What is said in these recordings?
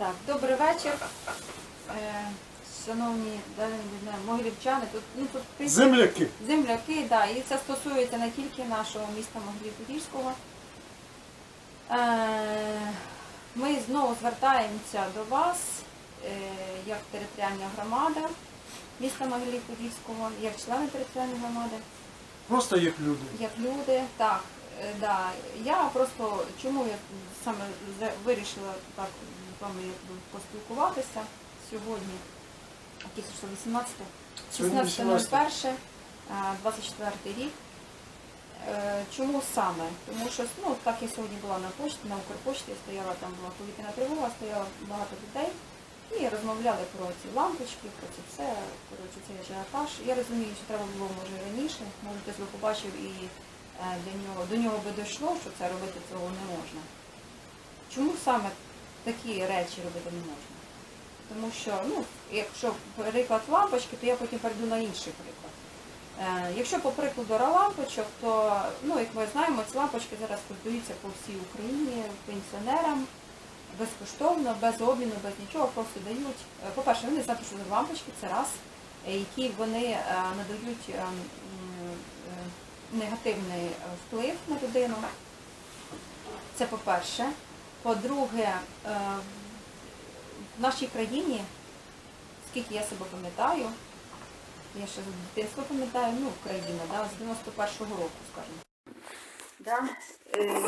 Так, добрий вечір. Е, шановні да, не знаю, могилівчани, тут, ну, тут тисячі- Земляки. земляки, да, і це стосується не тільки нашого міста Могилів-Подільського. Е, ми знову звертаємося до вас, е, як територіальна громада міста Могилів-Подільського, як члени територіальної громади. Просто як люди. Як люди, так. е, Да. Я просто чому я саме за- вирішила так вами поспілкуватися сьогодні, це 18? Сьогодні 16.01, 24 рік. Е, Чому саме? Тому що ну, так я сьогодні була на пошті, на Укрпошті, стояла там була повітряна тривога, стояло багато людей і розмовляли про ці лампочки, про це все, коротше, цей ажіотаж. Я розумію, що треба було може раніше, може хтось би побачив і е, для нього, до нього би дійшло, що це робити цього не можна. Чому саме такі речі робити не можна? Тому що, ну, якщо приклад лампочки, то я потім перейду на інший приклад. Е, Якщо по прикладу лампочок, то, ну, як ми знаємо, ці лампочки зараз продаються по всій Україні пенсіонерам безкоштовно, без обміну, без нічого, просто дають. Е, По-перше, вони знають, що лампочки це раз, е, які вони е, надають негативний вплив на людину. Це по-перше. По-друге, е, в нашій країні, скільки я себе пам'ятаю, я ще з дитинства пам'ятаю, ну, Україна, да, з 91-го року, скажімо. Да? Е,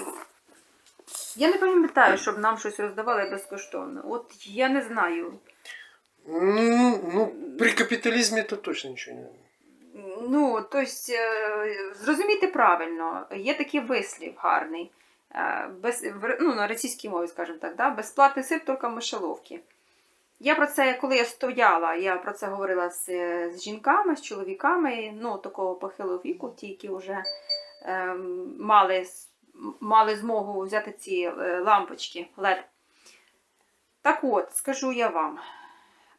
я не пам'ятаю, щоб нам щось роздавали безкоштовно. От я не знаю. Ну, ну, при капіталізмі то точно нічого не. Ну, тобто, зрозумійте правильно, є такий вислів гарний. Е, Без, ну, на російській мові, скажімо так, да? безплатний сир тільки в. Я про це, коли я стояла, я про це говорила з, з жінками, з чоловіками, ну, такого похилого віку, ті, які вже ем, мали, мали змогу взяти ці е, лампочки LED. Так от, скажу я вам,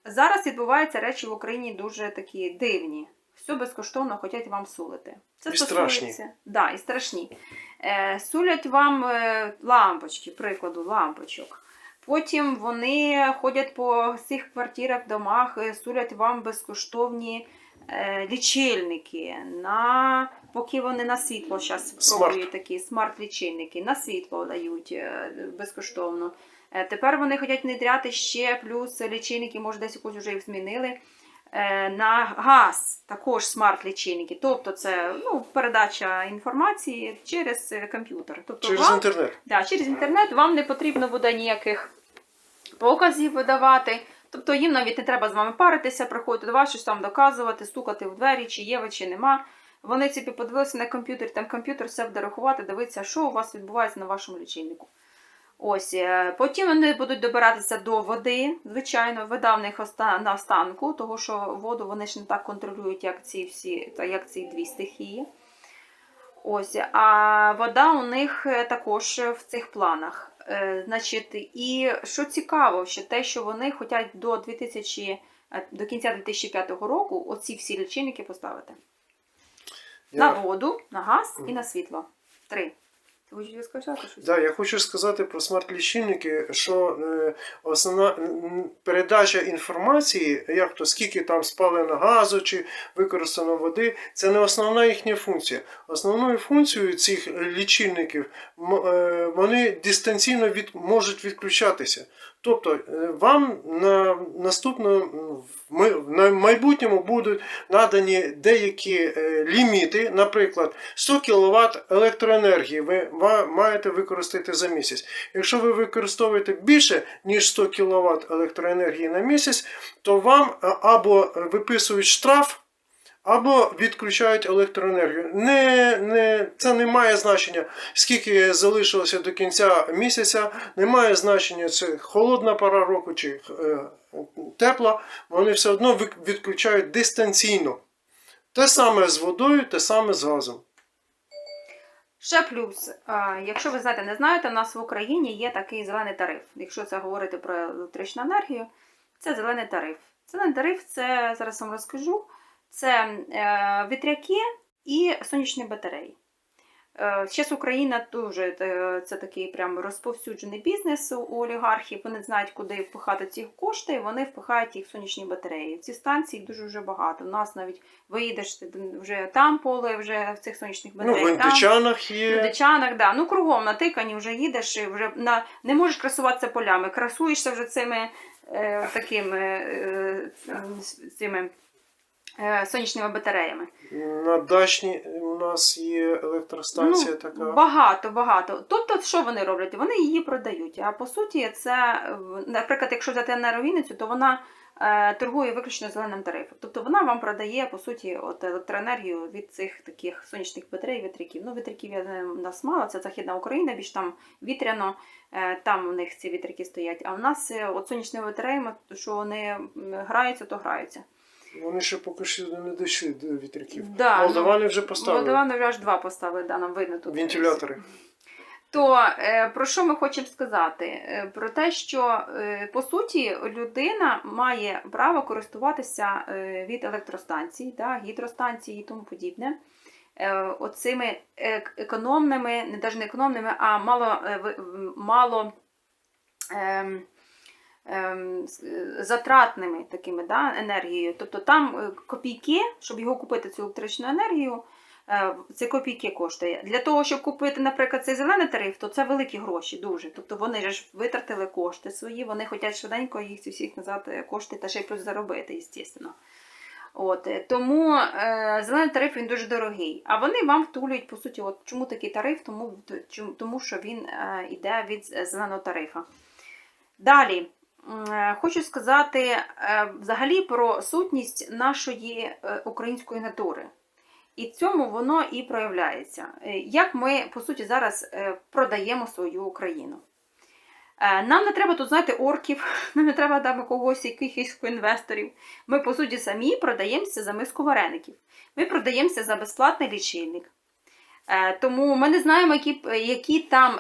зараз відбуваються речі в Україні дуже такі дивні. Все безкоштовно хочуть вам сулити. Це І страшні. Да, і страшні. Е, сулять вам е, лампочки, прикладу, лампочок. Потім вони ходять по всіх квартирах, домах, е, сулять вам безкоштовні лічильники, на, поки вони на світло зараз пробують такі смарт-лічильники, на світло дають безкоштовно. Тепер вони хочуть внедряти ще плюс лічильники, може десь якось вже їх змінили. Е, На газ також смарт-лічильники. Тобто це ну, передача інформації через е, комп'ютер. Тобто Через вам, інтернет. да, через інтернет вам не потрібно буде ніяких показів видавати. Тобто їм навіть не треба з вами паритися, приходити до вас, щось там доказувати, стукати в двері, чи є ви, чи нема. Вони собі подивилися на комп'ютер, там комп'ютер все буде рахувати, дивитися, що у вас відбувається на вашому лічильнику. Ось, е, потім вони будуть добиратися до води. Звичайно, вода в них на останку, тому що воду вони ж не так контролюють, як ці всі, як ці дві стихії. Ось, а вода у них е, також в цих планах. Е, Значить, і що цікаво, що те, що вони хочуть до 2000, е, до кінця 2005 року оці всі лічильники поставити. На воду, на газ і на світло. Три. Ти сказати щось? да, я хочу сказати про смарт-лічильники, що е, основна передача інформації, як то скільки там спалено газу чи використано води, це не основна їхня функція. Основною функцією цих лічильників е, вони дистанційно від, можуть відключатися. Тобто е, вам на наступно на майбутньому будуть надані деякі е, ліміти, наприклад, 100 кВт електроенергії ви маєте використати за місяць. Якщо ви використовуєте більше ніж 100 кВт електроенергії на місяць, то вам е, або виписують штраф. Або відключають електроенергію. Не, не, це не має значення, скільки залишилося до кінця місяця, не має значення, це холодна пора року чи е, тепла, вони все одно відключають дистанційно. Те саме з водою, те саме з газом. Ще плюс, якщо ви знаєте, не знаєте, у нас в Україні є такий зелений тариф. Якщо це говорити про електричну енергію, це зелений тариф. Зелений тариф це зараз вам розкажу. Це е, вітряки і сонячні батареї. Зараз Україна дуже е, це такий прям розповсюджений бізнес у олігархів. Вони знають, куди впихати ці кошти, і вони впихають їх в сонячні батареї. Ці станції дуже вже багато. У нас навіть виїдеш вже там поле, вже в цих сонячних Ну, батареях. в там. індичанах В є. Дичанах, да. Ну кругом натикані, вже їдеш, і вже на не можеш красуватися полями. Красуєшся вже цими е, такими е, е, цими е, сонячними батареями. На дачні у нас є електростанція ну, така. Багато, багато. Тобто, що вони роблять? Вони її продають. А по суті, це, е, наприклад, якщо взяти енерговінницю, то вона е, торгує виключно зеленим тарифом. Тобто вона вам продає по суті от електроенергію від цих таких сонячних батарей, вітряків. Ну, вітряків я у нас мало, це Західна Україна, більш там вітряно, е, там у них ці вітряки стоять. А в нас е, от сонячними батареями, що вони граються, то граються. Вони ще поки що не дійшли до вітряків. Да, Молдавани вже поставили. Молдавани вже аж два поставили, да, нам видно тут. Вентилятори. То е, про що ми хочемо сказати? Е, Про те, що е, по суті людина має право користуватися від електростанцій, да, гідростанцій і тому подібне. Оцими ек- економними, не навіть не економними, а мало, мало ем, затратними такими да, енергією. Тобто там е, копійки, щоб його купити цю електричну енергію, е, це копійки коштує. Для того, щоб купити, наприклад, цей зелений тариф, то це великі гроші дуже. Тобто вони ж витратили кошти свої, вони хочуть швиденько їх ці всіх назад е, кошти та ще й плюс заробити, звісно. От, е, тому е, зелений тариф він дуже дорогий. А вони вам втулюють, по суті, от чому такий тариф? Тому, тому що він е, йде від зеленого тарифа. Далі. Е, Хочу сказати е, взагалі про сутність нашої е, української натури. І цьому воно і проявляється. Як ми, по суті, зараз продаємо свою Україну. Нам не треба тут, знаєте, орків, нам не треба там когось, якихось інвесторів. Ми, по суті, самі продаємося за миску вареників. Ми продаємося за безплатний лічильник. Тому ми не знаємо, які, які там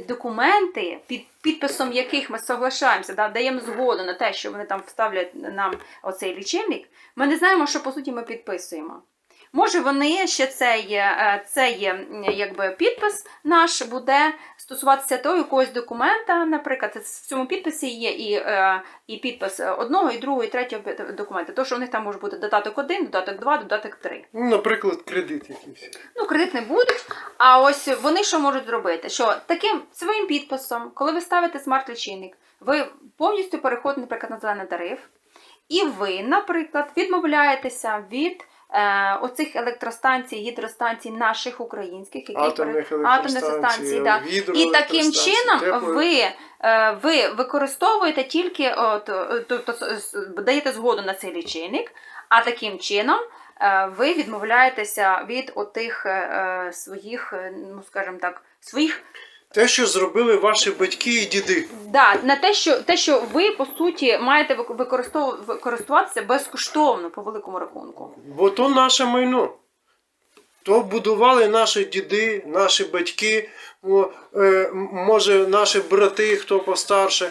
документи, під підписом яких ми соглашаємося, да, даємо згоду на те, що вони там вставлять нам оцей лічильник. Ми не знаємо, що по суті ми підписуємо. Може, вони ще цей, е, цей якби, підпис наш буде стосуватися того якогось документа. Наприклад, в цьому підписі є і, е, і підпис одного, і другого, і третього документа. То, що у них там може бути додаток 1, додаток 2, додаток 3. Ну, наприклад, кредит якийсь. Ну, кредит не будуть. А ось вони що можуть зробити? Що таким своїм підписом, коли ви ставите смарт-лічильник, ви повністю переходите, наприклад, на зелений тариф, і ви, наприклад, відмовляєтеся від е, оцих електростанцій, гідростанцій наших українських, які Атомних електростанцій, да. І таким чином ви, е, ви використовуєте тільки, от, е, тобто даєте згоду на цей лічильник, а таким чином ви відмовляєтеся від отих своїх, ну скажімо так, своїх Те, що зробили ваші батьки і діди. да, на те, що те, що ви по суті маєте вик- використуватися безкоштовно по великому рахунку. Бо то наше майно. То будували наші діди, наші батьки, е, може наші брати, хто постарше.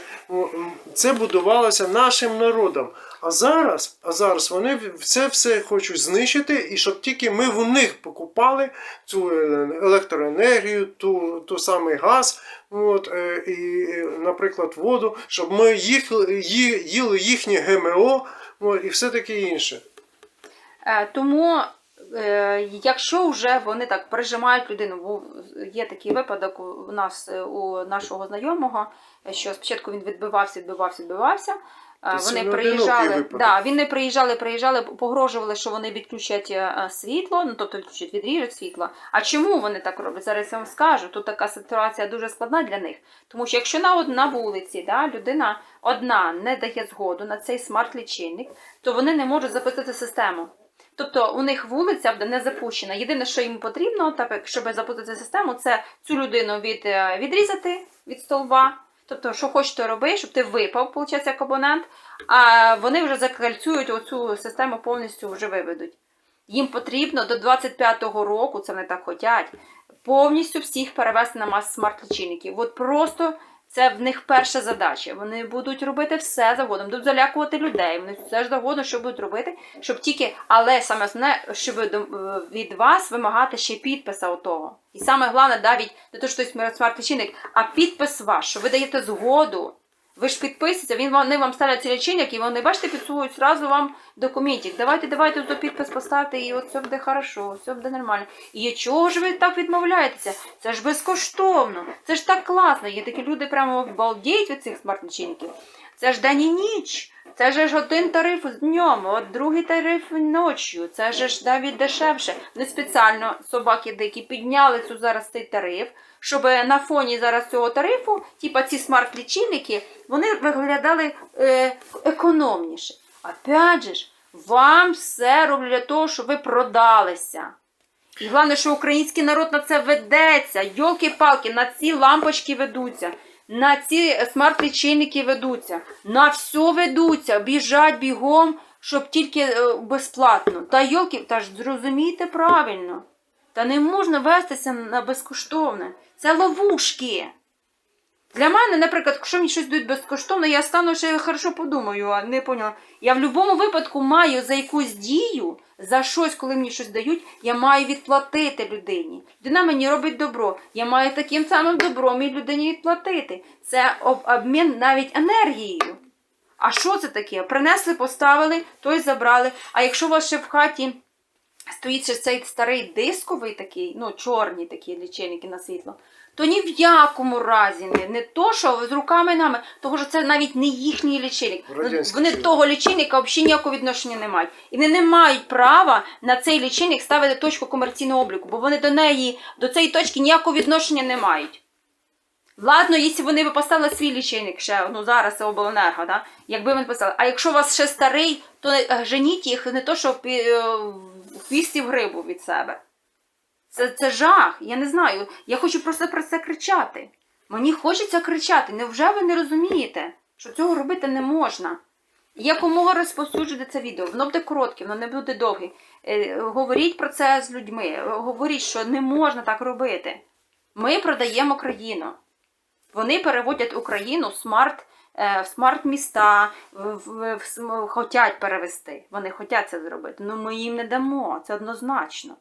Це будувалося нашим народом. А зараз, а зараз вони це все хочуть знищити, і щоб тільки ми в них покупали цю е, електроенергію, ту, ту самий газ, от, е, і, наприклад, воду, щоб ми їх, їли їхнє ГМО о, і все таке інше. Тому, якщо вже вони так прижимають людину, бо є такий випадок у нас е, у нашого знайомого, е, що спочатку він відбивався, відбивався, відбивався. Е, Вони приїжджали, да, він не приїжджали, приїжджали, погрожували, що вони відключать е, світло, ну тобто відключать, відріжуть світло. А чому вони так роблять? Зараз я вам скажу. Тут така ситуація дуже складна для них. Тому що якщо на, на вулиці да, людина одна не дає згоду на цей смарт-лічильник, то вони не можуть запустити систему. Тобто у них вулиця буде не запущена. Єдине, що їм потрібно, щоб запустити систему, це цю людину е, відрізати від столба. Тобто, що хочеш, то роби, щоб ти випав, виходить, як абонент, а вони вже закальцюють оцю систему повністю вже виведуть. Їм потрібно до 25-го року, це вони так хотять, повністю всіх перевести на мас смарт-лічильників. От просто Це в них перша задача. Вони будуть робити все завгодно, будуть залякувати людей. Вони все ж завгодно, що будуть робити, щоб тільки, але саме основне, щоб е, від вас вимагати ще підписа отого. І саме головне, навіть не то, що смарт-лічильник, а підпис ваш, що ви даєте згоду. Ви ж підписуєте, він вони вам ставлять цей лічильник, і вони, бачите, підсовують зразу вам документик. Давайте, давайте тут підпис поставте, і от все буде хорошо, все буде нормально. І чого ж ви так відмовляєтеся? Це ж безкоштовно, це ж так класно. Є такі люди прямо балдіють від цих смарт-лічильників. Це ж день і ніч. Це ж один тариф днем, от другий тариф ночі. Це ж навіть дешевше. Не спеціально собаки дикі підняли цю зараз цей тариф, щоб на фоні зараз цього тарифу, типа ці смарт-лічильники, вони виглядали е, економніше. Опять же ж, вам все роблять для того, щоб ви продалися. І головне, що український народ на це ведеться. Йолки-палки, на ці лампочки ведуться, на ці смарт-лічильники ведуться, на все ведуться, біжать бігом, щоб тільки е, безплатно. Та йолки, та ж зрозумійте правильно. Та не можна вестися на безкоштовне. Це ловушки. Для мене, наприклад, якщо мені щось дають безкоштовно, я стану ще хорошо подумаю, а не поняла. Я в будь-якому випадку маю за якусь дію, за щось, коли мені щось дають, я маю відплатити людині. Людина мені робить добро. Я маю таким самим добром і людині відплатити. Це обмін навіть енергією. А що це таке? Принесли, поставили, той забрали. А якщо у вас ще в хаті стоїть ще цей старий дисковий такий, ну, чорні такі лічильники на світло, то ні в якому разі не, не то, що з руками нами, того що це навіть не їхній лічильник. Радянський Вони Союз. того лічильника взагалі ніякого відношення не мають. І вони не мають права на цей лічильник ставити точку комерційного обліку, бо вони до неї, до цієї точки ніякого відношення не мають. Ладно, якщо вони б поставили свій лічильник ще, ну зараз це обленерго, да? якби вони поставили. А якщо у вас ще старий, то е, женіть їх не то, що в пі- е, в хвісті в грибу від себе. Це, це жах, я не знаю. Я хочу просто про це кричати. Мені хочеться кричати. Невже ви не розумієте, що цього робити не можна? Якомога розповсюджуйте це відео, воно буде коротке, воно не буде довге. Е, Говоріть про це з людьми. Говоріть, що не можна так робити. Ми продаємо країну. Вони переводять Україну в смарт, в міста, в, в, в, см- хотять перевести. Вони хочуть це зробити. Ну ми їм не дамо, це однозначно.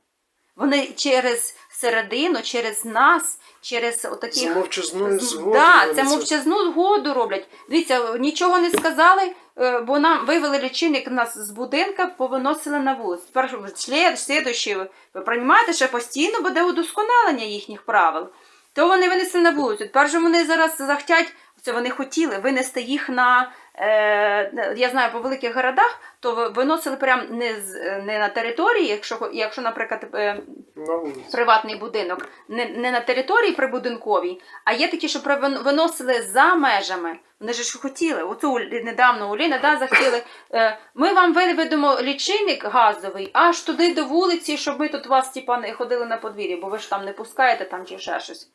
Вони через середину, через нас, через отаких За мовчазною З- згодою. Да, це мовчазну згоду роблять. Дивіться, нічого не сказали, е, бо нам вивели лічильник нас з будинка, повиносили на вулицю. Тепер слід, слідуючий, ви, розумієте, що постійно буде удосконалення їхніх правил. То вони винесли на вулицю. Тепер же вони зараз захотять, це вони хотіли винести їх на. Е, я знаю, по великих городах, то виносили прямо не, з, не на території, якщо, якщо наприклад, е, На приватний будинок не, не на території прибудинковій, а є такі, що виносили за межами. Вони ж хотіли. Оцю недавно у Ліни да, захотіли. Е, ми вам виведемо лічильник газовий аж туди до вулиці, щоб ми тут вас типа, не ходили на подвір'я, бо ви ж там не пускаєте там чи ще щось.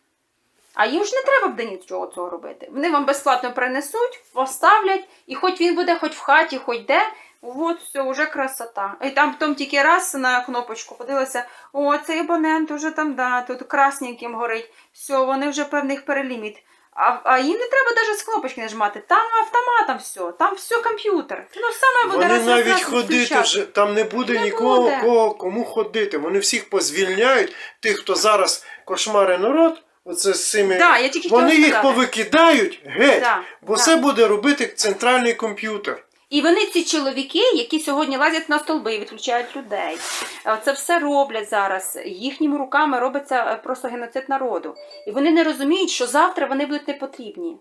А їм ж не треба буде нічого цього робити. Вони вам безплатно принесуть, поставлять, і хоч він буде хоч в хаті, хоч де. От все, вже красота. І там потім тільки раз на кнопочку подивилася, о, цей абонент уже там, да, тут красненьким горить. Все, вони вже певних переліміт. А, а їм не треба навіть з кнопочки нажимати. Там автоматом все, там все комп'ютер. Ну саме буде Вони навіть ходити включати. вже там не буде Не нікого, буде. кого кому ходити. Вони всіх позвільняють, тих, хто зараз кошмари народ. Оце з цими. Да, я тільки Вони їх сказати. повикидають геть, Да, бо да. це буде робити центральний комп'ютер. І вони ці чоловіки, які сьогодні лазять на столби і відключають людей. Е, Це все роблять зараз. Їхніми руками робиться е, просто геноцид народу. І вони не розуміють, що завтра вони будуть не потрібні.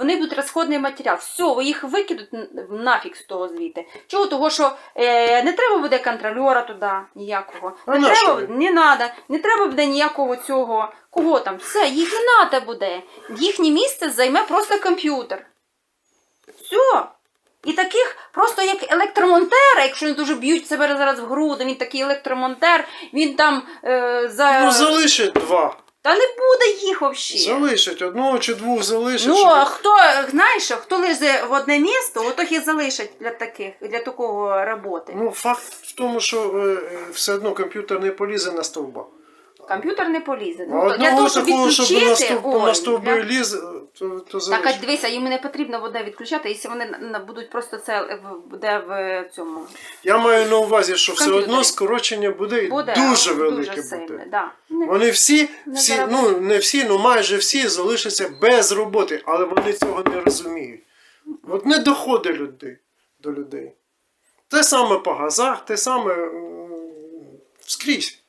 Вони будуть розходний матеріал. Все, ви їх викидуть нафіг з того звідти. Чого? Того, що е, не треба буде контролера туди ніякого. Не що треба, ви? не надо, не треба буде ніякого цього. Кого там? Все, їх не треба буде. Їхнє місце займе просто комп'ютер. Все. І таких просто як електромонтера, якщо вони дуже б'ють себе зараз в груди, він такий електромонтер, він там е, за. Ну залишать два. Та не буде їх взагалі. Залишать одного чи двох залишать. Ну, щоб- а хто, знаєш, хто лізе в одне місто, отох і залишать для таких, для такого роботи. Ну, факт в тому, що е, е, все одно комп'ютер не полізе на стовба. Комп'ютер не полізе. А Ну, то для одного того, щоб такого, щоб на відключити, стовп, ой, на стовби для- ліз, то, то так, а дивися, їм не потрібно буде відключати, якщо вони на- будуть просто це в- буде в цьому. Я маю на увазі, що все одно скорочення буде, і Буде дуже велике дуже сильне, буде. Да. Не- Вони всі, Не всі заробляють. ну не всі, ну майже всі залишаться без роботи, але вони цього не розуміють. От не доходить людей до людей. Те саме по газах, те саме м, скрізь.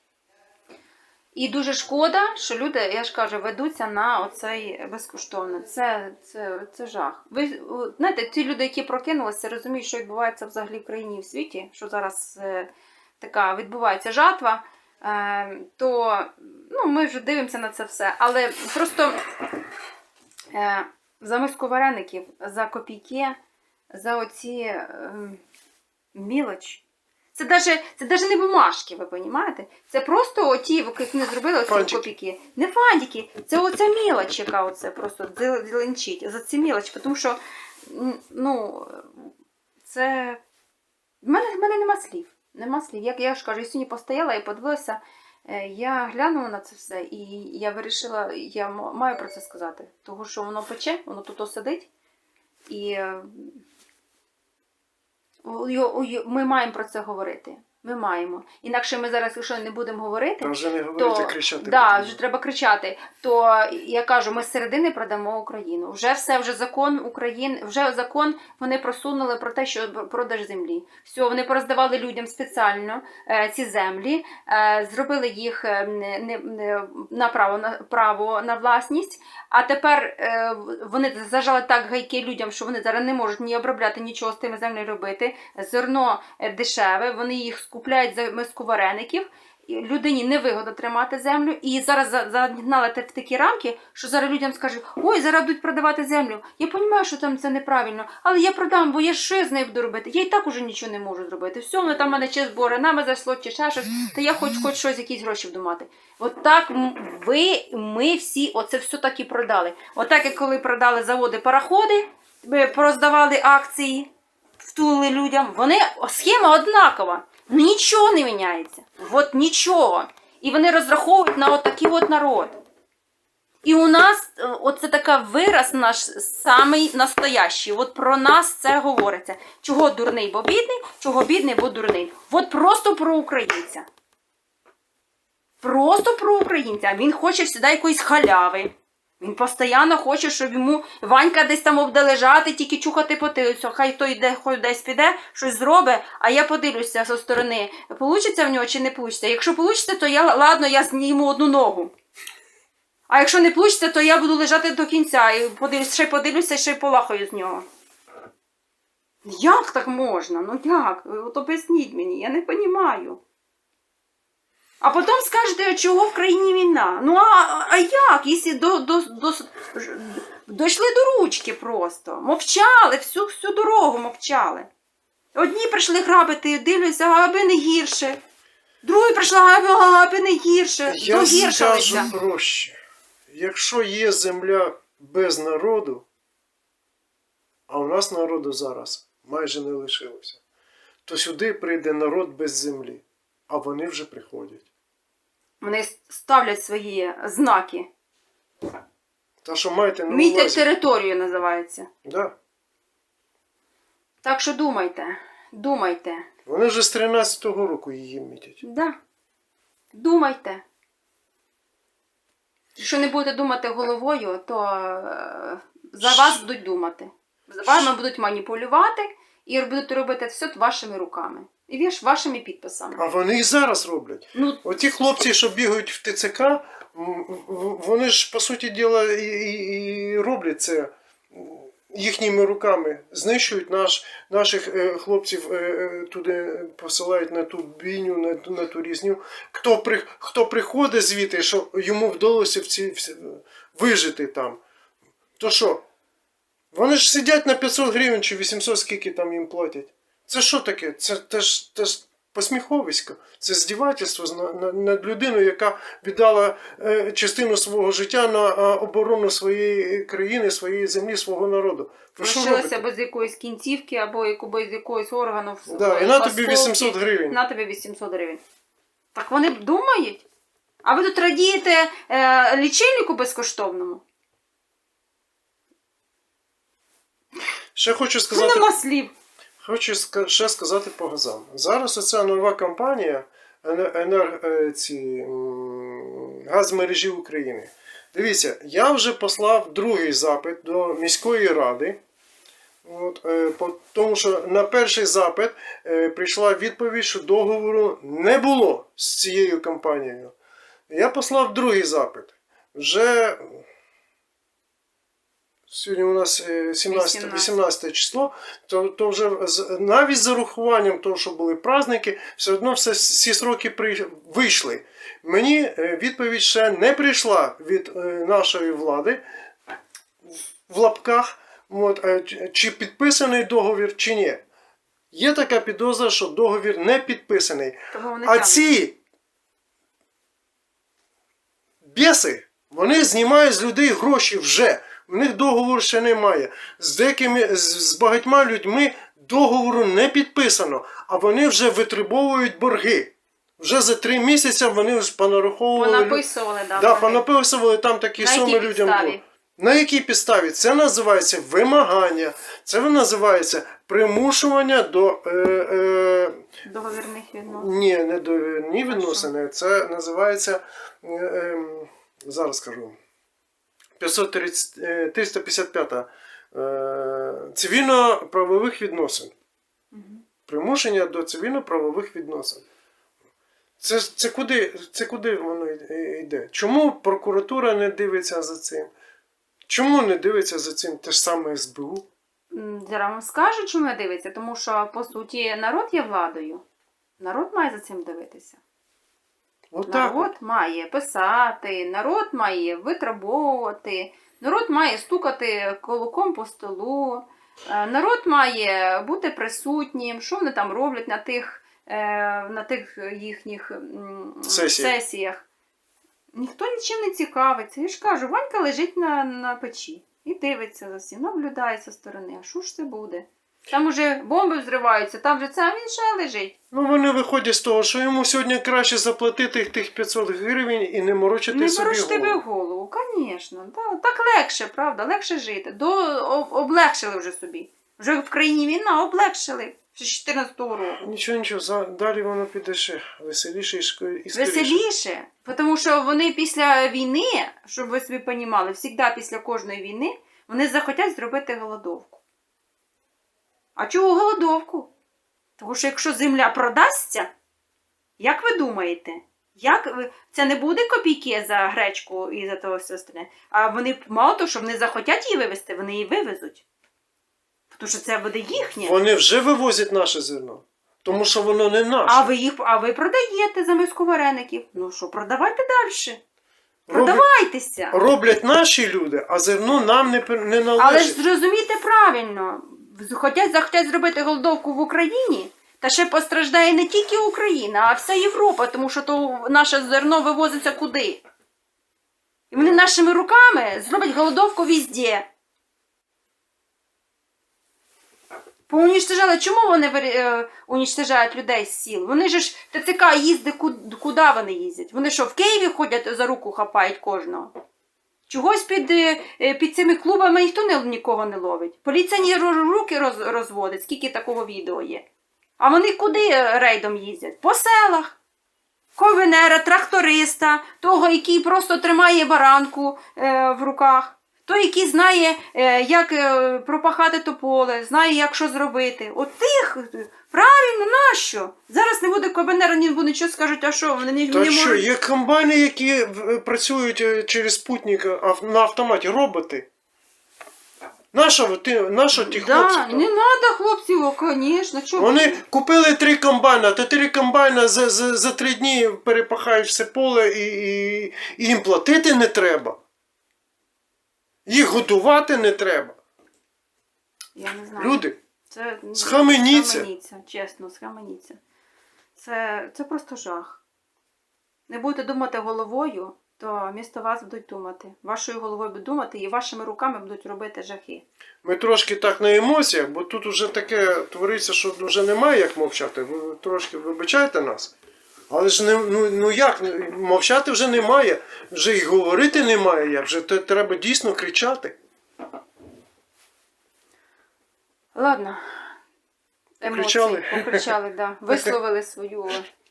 І дуже шкода, що люди, я ж кажу, ведуться на оцей безкоштовне. Це, це, це жах. Ви знаєте, ті люди, які прокинулися, розуміють, що відбувається взагалі в країні і в світі, що зараз е, така відбувається жатва, е, то ну, ми вже дивимося на це все. Але просто е, за миску вареників, за копійки, за оці е, мілочі. Це даже, це даже не бумажки, ви розумієте? Це просто оті, як вони зробили оці Фантики. копійки. Не фантики, це оця мілоч, яка оце просто дзел- дзеленчить. За ці мілочі, тому що м, ну, це. В мене, в мене нема слів. Нема слів. Як я ж кажу, я сьогодні постояла і подивилася, е, я глянула на це все, і я вирішила, я м- маю про це сказати. Тому що воно пече, воно тут сидить. І е, ми маємо про це говорити. Ми маємо. Інакше ми зараз, якщо не будемо говорити, вже не говорити, то кричати. да, потрібно. вже треба кричати. То я кажу, ми з середини продамо Україну. Вже все, вже закон України, вже закон вони просунули про те, що продаж землі. Все, вони пороздавали людям спеціально е, ці землі, е, зробили їх е, не, не, не, на право на право на власність. А тепер е, вони зажали так гайки людям, що вони зараз не можуть ні обробляти нічого з тими землями робити. Зерно е, дешеве, вони їх скупляють за миску вареників. Людині невигодно тримати землю, і зараз за- загнали в такі рамки, що зараз людям скажуть, ой, зараз будуть продавати землю. Я розумію, що там це неправильно, але я продам, бо я що я з нею буду робити? Я і так уже нічого не можу зробити. Все, воно там мене чи збори, нами зашло, чи ще щось, та я хоч хоч щось, якісь гроші буду мати. От так ви, ми всі оце все так і продали. Отак, як коли продали заводи пароходи, ми пороздавали акції, втулили людям, вони схема однакова. Нічого не міняється. От нічого. І вони розраховують на отакий от народ. І у нас е, оце така вираз наш самий настоящий. От про нас це говориться. Чого дурний, бо бідний, чого бідний, бо дурний. От просто про українця. Просто про українця. Він хоче завжди якоїсь халяви. Він постійно хоче, щоб йому Ванька десь там обдалежати, тільки чухати потилицю. Хай той йде, хоч десь піде, щось зробить, а я подивлюся зі сторони, получиться в нього чи не получиться. Якщо получиться, то я ладно, я зніму одну ногу. А якщо не получиться, то я буду лежати до кінця і подивлюся, ще подивлюся, ще й полахаю з нього. Як так можна? Ну як? От об'ясніть мені, я не розумію. А потім скажете, чого в країні війна? Ну а, а як? Якщо до, до, до, дійшли до ручки просто. Мовчали, всю, всю дорогу мовчали. Одні прийшли грабити, дивляться, аби не гірше. Другі прийшли, аби, аби не гірше. Я скажу проще. Якщо є земля без народу, а у нас народу зараз майже не лишилося, то сюди прийде народ без землі, а вони вже приходять. Вони ставлять свої знаки. Та що маєте на Мітять увазі? територію називається. Да. Так що думайте, думайте. Вони вже з 13-го року її мітять. Да. Думайте. Якщо не будете думати головою, то е, за вас будуть думати. За вами будуть маніпулювати і будуть робити все вашими руками. І ви ж вашими підписами. А вони і зараз роблять. Ну, Оті хлопці, що бігають в ТЦК, вони ж, по суті діла, і, і, роблять це їхніми руками. Знищують наш, наших е, хлопців, е, е, туди посилають на ту бійню, на, ту- на ту різню. Хто, при, хто приходить звідти, що йому вдалося в ці, вижити там, то що? Вони ж сидять на 500 гривень чи 800, скільки там їм платять. Це що таке? Це теж, теж посміховисько. Це здівательство з- на- на- над людиною, яка віддала е, частину свого життя на е, оборону своєї країни, своєї землі, свого народу. Лишилося без якоїсь кінцівки або без якогось органу. Да, і на тобі 800 гривень. На тобі 800 гривень. Так вони думають. А ви тут радієте е, лічильнику безкоштовному? Ще хочу Ну, сказати. нема слів. Хочу ще сказати по газам. Зараз оця нова кампанія ене- енер... е, ці, газмережі України. Дивіться, я вже послав другий запит до міської ради. От, е, тому що на перший запит е, прийшла відповідь, що договору не було з цією компанією. Я послав другий запит. Вже сьогодні у нас е, 17, 18. 18 число, то, то вже навіть з урахуванням того, що були праздники, все одно все, всі сроки при, вийшли. Мені е, відповідь ще не прийшла від е, нашої влади в лапках, от, е, чи- підписаний договір, чи ні. Є така підозра, що договір не підписаний. А ці біси, вони знімають з людей гроші вже. У них договору ще немає. З деякими, з, багатьма людьми договору не підписано, а вони вже витребовують борги. Вже за три місяці вони вже понараховували. Понаписували, да. Да, понаписували там такі На суми людям. підставі? На якій підставі? Це називається вимагання, це називається примушування до. Е, е, Договірних відносин. ні, не довірні відносини. Це називається. е, ем, зараз скажу. 530, е, 355 е, цивільно-правових відносин. Примушення до цивільно-правових відносин. Це, це, куди, це куди воно йде? Чому прокуратура не дивиться за цим? Чому не дивиться за цим те ж саме СБУ? Зараз вам скажу, чому я дивиться, тому що по суті народ є владою. Народ має за цим дивитися. Отак. народ має писати, народ має витребовувати, народ має стукати кулаком по столу, е, народ має бути присутнім, що вони там роблять на тих, е, на тих їхніх м, Сесіях. сесіях. Ніхто нічим не цікавиться. Я ж кажу, Ванька лежить на, на печі і дивиться за всім, наблюдає зі сторони. А що ж це буде? Там уже бомби взриваються, там вже це, а він ще лежить. Ну вони виходять з того, що йому сьогодні краще заплатити тих 500 гривень і не морочити Не собі ворож тебе голову. голову, звісно. Да. Так легше, правда, легше жити. До, об- облегшили вже собі. Вже в країні війна облегшили ще з 14-го року. Нічого, нічого, за- далі воно піде ще веселіше і скоріше. Веселіше, тому що вони після війни, щоб ви собі понімали, завжди після кожної війни вони захотять зробити голодовку. А чого голодовку? Тому що якщо земля продасться, як ви думаєте, як ви- це не буде копійки за гречку і за того все остальне, а вони мало того, що вони захотять її вивезти, вони її вивезуть. Тому що це буде їхнє. Вони вже вивозять наше зерно, тому що воно не наше. А ви їх а ви продаєте за миску вареників. Ну що, продавайте далі. Продавайтеся. роблять наші люди, а зерно нам не, не Але ж зрозумійте правильно, хотять, захотять зробити голодовку в Україні, та ще постраждає не тільки Україна, а вся Європа, тому що то наше зерно вивозиться куди. І вони нашими руками зроблять голодовку везде. Поуніштежали. Чому вони е, унічтожають людей з сіл? Вони ж ТЦК їздить, куди вони їздять? Вони що, в Києві ходять за руку хапають кожного? Чогось під, е, е, під цими клубами ніхто не, нікого не ловить. Поліція ні руки роз, розводить, скільки такого відео є. А вони куди е, рейдом їздять? По селах. Ковенера, тракториста, того, який просто тримає баранку е, в руках, той, який знає, е, як пропахати то поле, знає, як що зробити. От тих, правильно, нащо? Зараз не буде ні буде нічого скажуть, а що, вони не, Та не що, можуть. є комбайни, які працюють е, через спутник е, ав- на автоматі, роботи. Нащо ви- ти, нащо ті Да, хлопці? там? не треба хлопців, о, звісно. Чого? Вони купили три комбайна, то три комбайна за, за, за три дні перепахають все поле і, і, і їм платити не треба. Їх годувати не треба. Я не знаю. Люди, Це Схаменіться. схаменіться, чесно, схаменіться. Це, це просто жах. Не будете думати головою, то місто вас будуть думати. Вашою головою будуть думати і вашими руками будуть робити жахи. ми трошки так на емоціях, бо тут вже таке твориться, що вже немає як мовчати. Ви трошки вибачайте нас. Але ж не, ну, ну як, мовчати вже немає, вже і говорити немає як, вже треба дійсно кричати. Ладно. Покричали? Емоції, покричали, да. Висловили свою.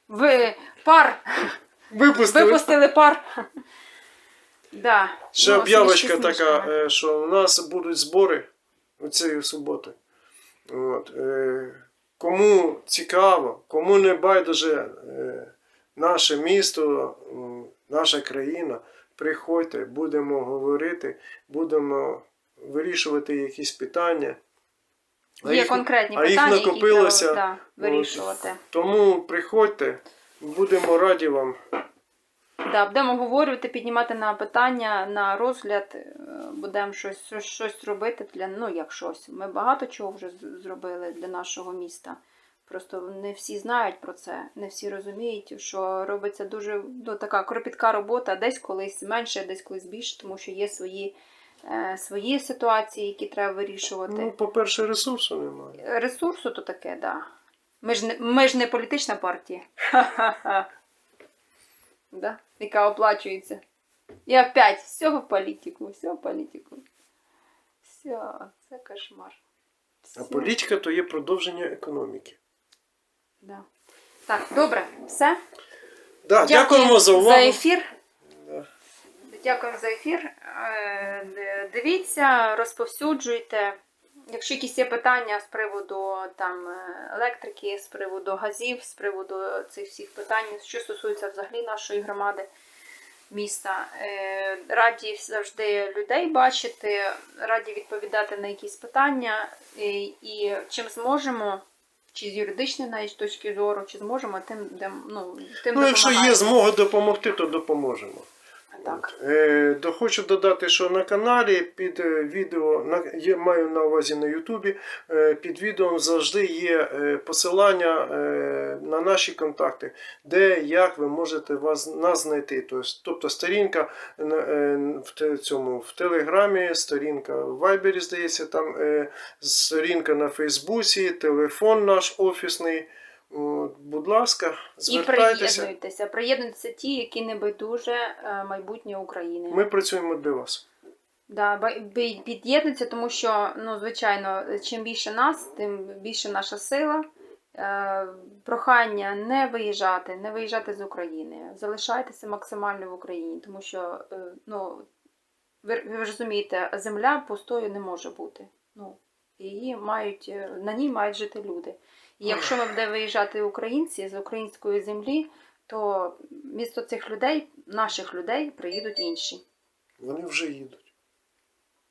Ви пар. Випустили. Випустили пар. Да. Ще Ну, об'явочка така, е, що у нас будуть збори цієї суботи. От. е, Кому цікаво, кому не байдуже е, наше місто, м, наша країна, приходьте, будемо говорити, будемо вирішувати якісь питання. А Є їх- конкретні а їх питання, які треба да, вирішувати. Тому приходьте, будемо раді вам. Да, будемо обговорювати, піднімати на питання, на розгляд, е, будемо щось, щось, робити для ну як щось. Ми багато чого вже зробили для нашого міста. Просто не всі знають про це, не всі розуміють, що робиться дуже ну, така кропітка робота, десь колись менше, десь колись більше, тому що є свої, свої ситуації, які треба вирішувати. Ну, по-перше, ресурсу немає. Ресурсу то таке, да. Ми ж не, ми ж не політична партія. Да? Яка оплачується. І опять все в політику, все в політику. Все, це кошмар. А політика то є продовження економіки. Да. Так, добре, все. Да, дякуємо за увагу. За ефір. Дякуємо за ефір. Е, Дивіться, розповсюджуйте. Якщо якісь є питання з приводу там, е, електрики, з приводу газів, з приводу цих всіх питань, що стосується взагалі нашої громади, міста, е, раді завжди людей бачити, раді відповідати на якісь питання і, і чим зможемо. Чи з юридичної навіть точки зору, чи зможемо тим, де ну, тим Ну, якщо є змога допомогти, то допоможемо. Так. Е, хочу додати, що на каналі під е, відео, на, є, маю на увазі на Ютубі, е, під відео завжди є е, посилання е, на наші контакти, де як ви можете вас, нас знайти. Тобто сторінка е, в, цьому, в Телеграмі, сторінка в Вайбері, здається, там е, сторінка на Фейсбуці, телефон наш офісний. От, будь ласка, І приєднуйтеся. Приєднуйтеся ті, які не байдуже е, майбутнє України. Ми працюємо для вас. Да, під'єднуйтеся, тому що, ну, звичайно, чим більше нас, тим більше наша сила. Е, Прохання не виїжджати, не виїжджати з України. Залишайтеся максимально в Україні, тому що, е, ну, ви, ви розумієте, земля пустою не може бути. Ну, її мають, на ній мають жити люди. І якщо ми будемо виїжджати українці з української землі, то місто цих людей, наших людей, приїдуть інші. Вони вже їдуть.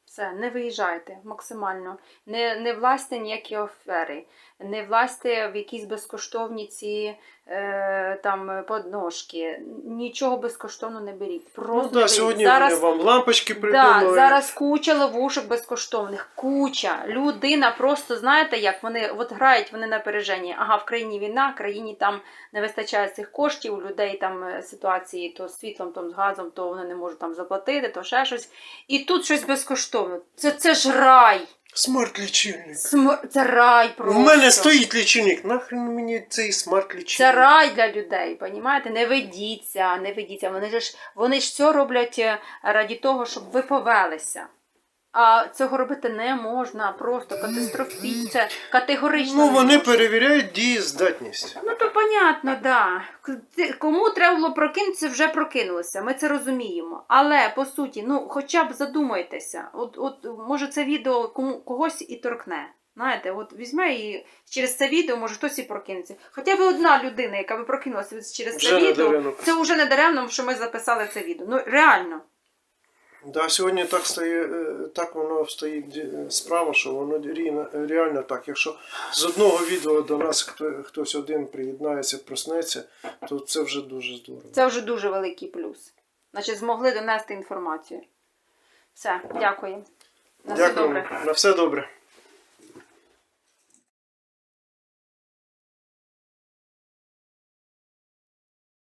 Все, не виїжджайте максимально. Не, не влазьте ніякі афери, не влазьте в якісь безкоштовні ці е, там подножки. Нічого безкоштовно не беріть. Просто Ну беріть. сьогодні зараз, вам лампочки придумали. да, зараз куча ловушок безкоштовних. Куча. Людина просто, знаєте, як вони от грають вони на переженні. Ага, в країні війна, в країні там не вистачає цих коштів, у людей там е, ситуації то з світлом, то з газом, то вони не можуть там заплатити, то ще щось. І тут щось безкоштовно. Це, це ж рай. Смарт-лічильник. См- Це рай просто. У мене стоїть лічильник. Нахрен мені цей смарт-лічильник? Це рай для людей, понімаєте? Не ведіться, не ведіться. Вони ж вони ж все роблять е, раді того, щоб ви повелися. А цього робити не можна, просто катастрофічно, це категорично. Ну, не вони можна. перевіряють дієздатність. Ну то понятно, да. Кому треба було прокинутися, вже прокинулося. Ми це розуміємо. Але по суті, ну хоча б задумайтеся. От, от може це відео кому когось і торкне. Знаєте, от візьме і через це відео може хтось і прокинеться. Хоча б одна людина, яка би прокинулася через це не відео, це вже не даремно, що ми записали це відео. Ну реально. Да, сьогодні так стає, е, так воно стоїть справа, що воно реально так. Якщо з одного відео до нас хтось один приєднається, проснеться, то це вже дуже здорово. Це вже дуже великий плюс. Значить, змогли донести інформацію. Все, дякую. На все Дякую. добре. На все добре.